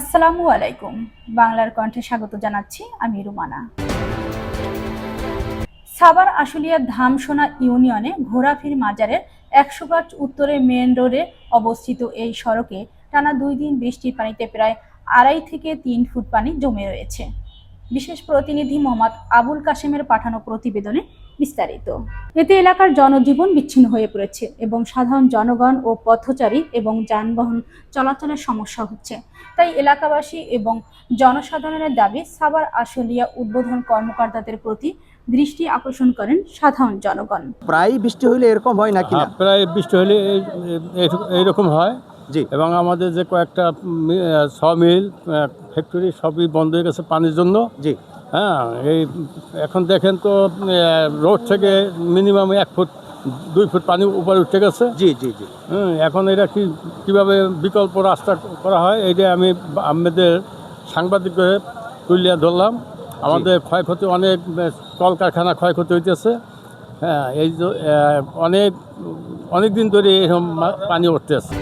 আসসালামু আলাইকুম। বাংলার কণ্ঠে স্বাগত জানাচ্ছি আমি রুমানা। সাবার আশুলিয়ার ধামসোনা ইউনিয়নে ঘোরাফির মাজারের একশো গাছ উত্তরে মেন রোডে অবস্থিত এই সড়কে টানা দুই দিন বৃষ্টির পানিতে প্রায় আড়াই থেকে তিন ফুট পানি জমে রয়েছে। বিশেষ প্রতিনিধি মোহাম্মদ আবুল কাশেমের পাঠানো প্রতিবেদনে বিস্তারিত। এতে এলাকার জনজীবন বিচ্ছিন্ন হয়ে পড়েছে এবং সাধারণ জনগণ ও পথচারী এবং যানবাহন চলাচলের সমস্যা হচ্ছে। তাই এলাকাবাসী এবং জনসাধারণের দাবি সাভার আশুলিয়া উদ্বোধন কর্মকর্তাদের প্রতি দৃষ্টি আকর্ষণ করেন সাধারণ জনগণ। প্রায় বৃষ্টি হইলে এরকম হয় নাকি না? হ্যাঁ, প্রায় বৃষ্টি এই- এইরকম হয়। জি। এবং আমাদের যে কয়েকটা ছ মিল ফ্যাক্টরি সবই বন্ধ হয়ে গেছে পানির জন্য। জি। হ্যাঁ এই এখন দেখেন তো রোড থেকে মিনিমাম এক ফুট দুই ফুট পানি উপরে উঠে গেছে। জি জি জি। এখন এটা কি কীভাবে বিকল্প রাস্তা করা হয় এইটা আমি আমাদের সাংবাদিক হয়ে তুলিয়া ধরলাম। আমাদের ক্ষয়ক্ষতি অনেক কলকারখানা ক্ষয়ক্ষতি হইতেছে। হ্যাঁ এই যে, অনেক অনেক দিন ধরে এরকম পানি উঠতেছে।